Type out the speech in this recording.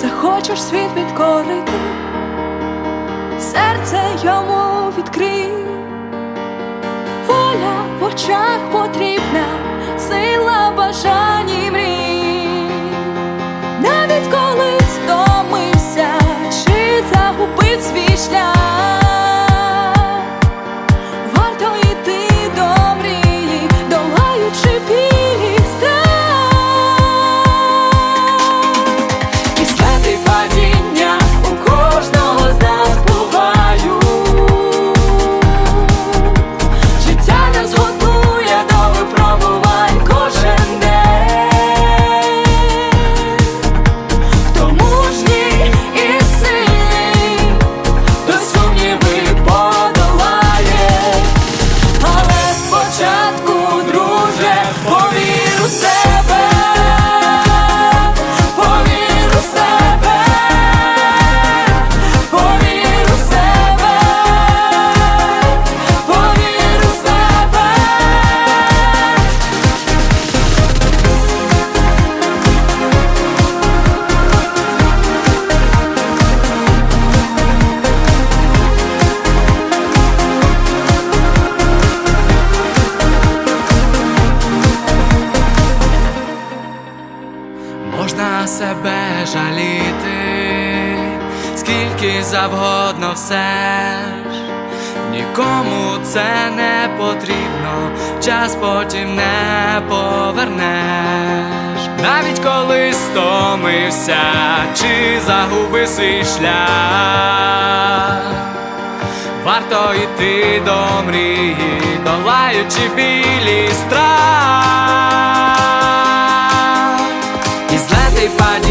захочеш світ відкорити, серце йому відкрий, воля в очах. Можна себе жаліти, скільки завгодно все ж нікому це не потрібно, час потім не повернеш. Навіть коли стомився чи загубив свій шлях, варто йти до мрії, долаючи білі страх. say bye.